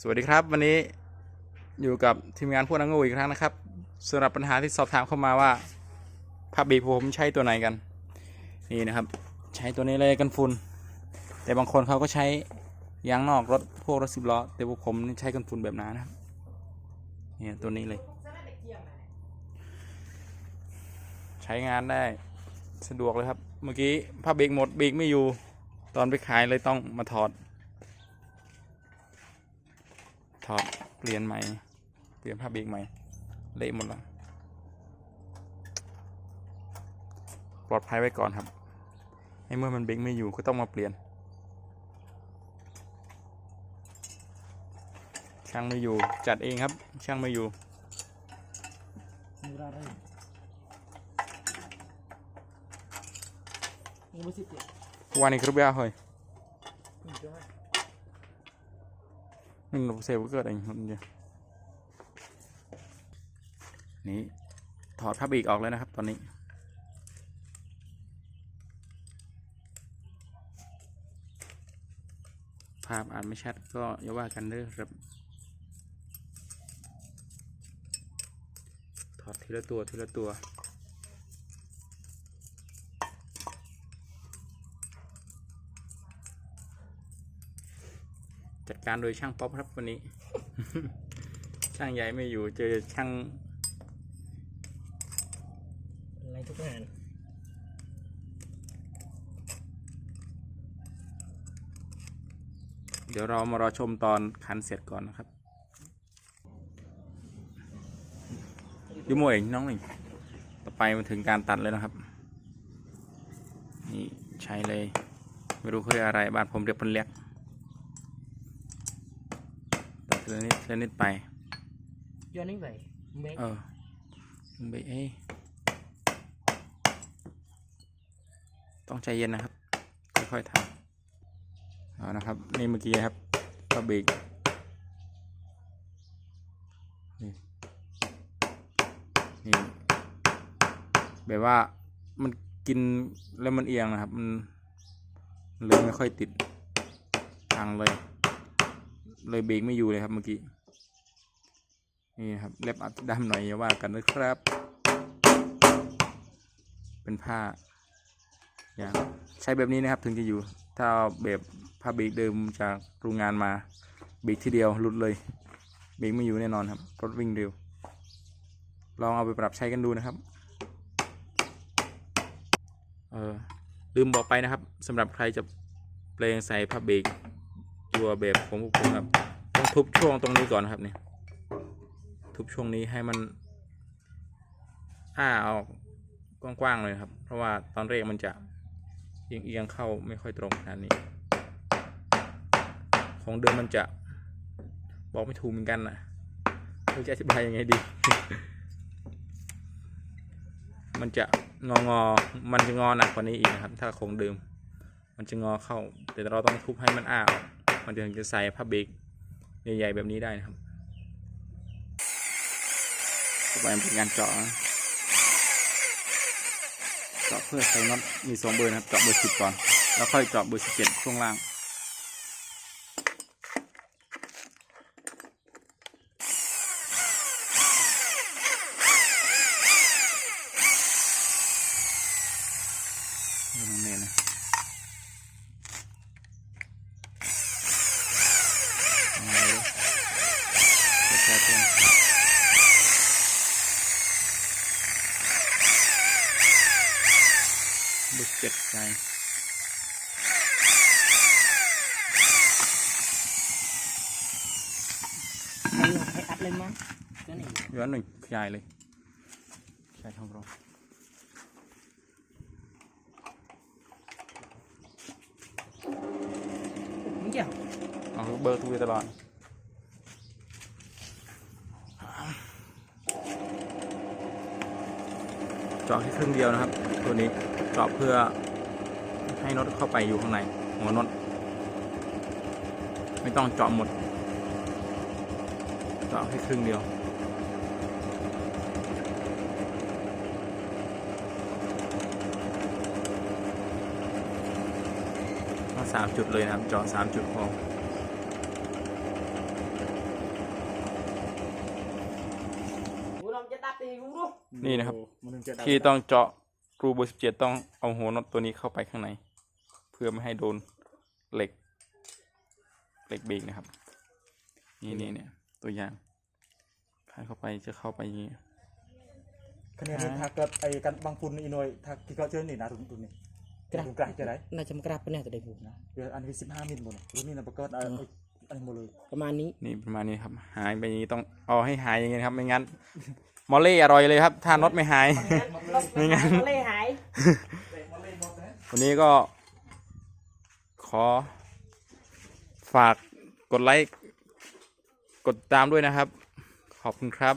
สวัสดีครับ วันนี้อยู่กับทีมงานพวกนังงูอีกครั้งนะครับสำหรับปัญหาที่สอบถามเข้ามาว่าผ้าบีผมใช้ตัวไหนกัน นี่นะครับ ใช้ตัวนี้เลยกันฝุ่นแต่บางคนเขาก็ใช้ยางนอกรถพวกรถสิบล้อแต่พวกผมใช้กันฝุ่นแบบหนานนะครับนี่ตัวนี้เลย ใช้งานได้สะดวกเลยครับ เมื่อกี้ผ้าเบรกหมดเบรกไม่อยู่ตอนไปขายเลยต้องมาถอด ถอดเปลี่ยนใหม่ เปลี่ยนผ้าเบรกใหม่ เละหมดแล้ว ปลอดภัยไว้ก่อนครับให้เมื่อมันเบรกไม่อยู่ก็ต้องมาเปลี่ยน ช่างไม่อยู่ จัดเองครับ ช่างไม่อยู่ Murah rin. Ang busit eh. วันนี้ครับเบียเฮ้ย Ito nga. นี่เราเซฟก็เกิดเองมันเดียวนี่ถอดผ้าเบรกออกเลยนะครับ ตอนนี้ ภาพอ่านไม่ชัดก็อย่าว่ากันเด้อครับ ถอดทีละตัวทีละตัว จัดการโดยช่างป๊อปครับวันนี้ ช่างใหญ่ไม่อยู่เจอช่าง Alay ito kan. เดี๋ยวเรามารอชมตอนคันเสร็จก่อนนะครับยูโมเองน้องหนึ่งต่อไปมาถึงการตัดเลยนะครับ นี่ใช้เลย ไม่รู้เขาเรียกอะไรบ้านผมเรียกเป็นเล็กตัด ทีละนิดทีละนิดไป Yan yung bay. Bay. เออไปเอ้ยต้องใจเย็นนะครับ ค่อยๆทำเอานะครับ นี่เมื่อกี้ครับก็เบรกนี่นี่แบบว่ามันกินแล้วมันเอียงนะครับ มันเลยไม่ค่อยติดทางเลย เลยเบรกไม่อยู่เลยครับเมื่อกี้ นี่นครับเล็บอัดดำหน่อยอย่าว่ากันนะครับ เป็นผ้าอย่างใช้แบบนี้นะครับถึงจะอยู่ ถ้าเอาแบบผ้าเบรกเดิมจากโรงงานมาเบรกทีเดียวหลุดเลย เบรกไม่อยู่แน่นอนครับรถวิ่งเร็ว ลองเอาไปปรับใช้กันดูนะครับ เออลืมบอกไปนะครับสำหรับใครจะเปลงใส่ผ้าเบรก ตัวแบบของพวกผมครับต้องทุบช่วงตรงนี้ก่อนนะครับเนี่ยทุบช่วงนี้ให้มัน อ้าออกกว้างๆเลยครับ เพราะว่าตอนแรกมันจะเอียงๆเข้าไม่ค่อยตรงขนาดนี้ ของเดิมมันจะบอกไม่ถูกเหมือนกันนะไม่รู้จะอธิบายยังไงดี มันจะงองอมันจะงอหนักกว่านี้อีกนะครับ ถ้าของเดิม มันจะงอเข้า แต่เราต้องทุบให้มันอ้าออก มันถึงจะใส่ผ้าเบรกใหญ่ๆแบบนี้ได้นะครับต่อไปเป็นการเจาะเจาะเพื่อใส่น็อตมีสองเบอร์นะครับเจาะเบอร์สิบก่อน แล้วค่อยเจาะเบอร์สิบเจ็ดช่วงล่างนี่น้องเนยนะเอาเลยดิ แล้วก็บุกเจ็บใจเลยมั้งย้อนหนึ่งขยายเลยขยายช่องรอง Ang kya. เอาเบอร์ทุกตลอด เจาะแค่ครึ่งเดียวนะครับ ตัวนี้เจาะเพื่อให้น็เข้าไปอยู่ข้างในหัวน็ไม่ต้องเจาะหมดเจาะแค่ครึ่งเดียวสามจุดเลยนะครับเจาะสามจุดพอนี่นะครับ ถึงจะได้ที่ต้องเจาะรูเบอร์สิบเจ็ดต้องเอาหัวน็อตตัวนี้เข้าไปข้างใน เพื่อไม่ให้โดนเหล็ก เหล็กเบรกนะครับ นี่นี่เนี่ย ตัวอย่างคานเข้าไปจะเข้าไปอย่างนี้ คะแนนนี้ถ้าเกิดไอ้กันบางฝุ่นอีหน่อยถ้าที่เขาเจอนี่นะถุงถุงนี่ถุงกลางจะได้น่าจะมากราบปะเนี่ยตัวเด็กกูนะเดี๋ยวอันนี้สิบห้ามิลหมดเลยรุ่นนี้นะประกอบไอ้ไอ้อันนี้หมดเลยประมาณนี้ นี่ประมาณนี้ครับ หายไปอย่างนี้ต้องเอาให้หายอย่างนี้นะครับ ไม่งั้น มอลเล่อร่อยเลยครับ ถ้าน็อตไม่หาย ไม่งั้นเล่หาย วันนี้ก็ ขอ ฝากกดไลค์ กดตามด้วยนะครับ ขอบคุณครับ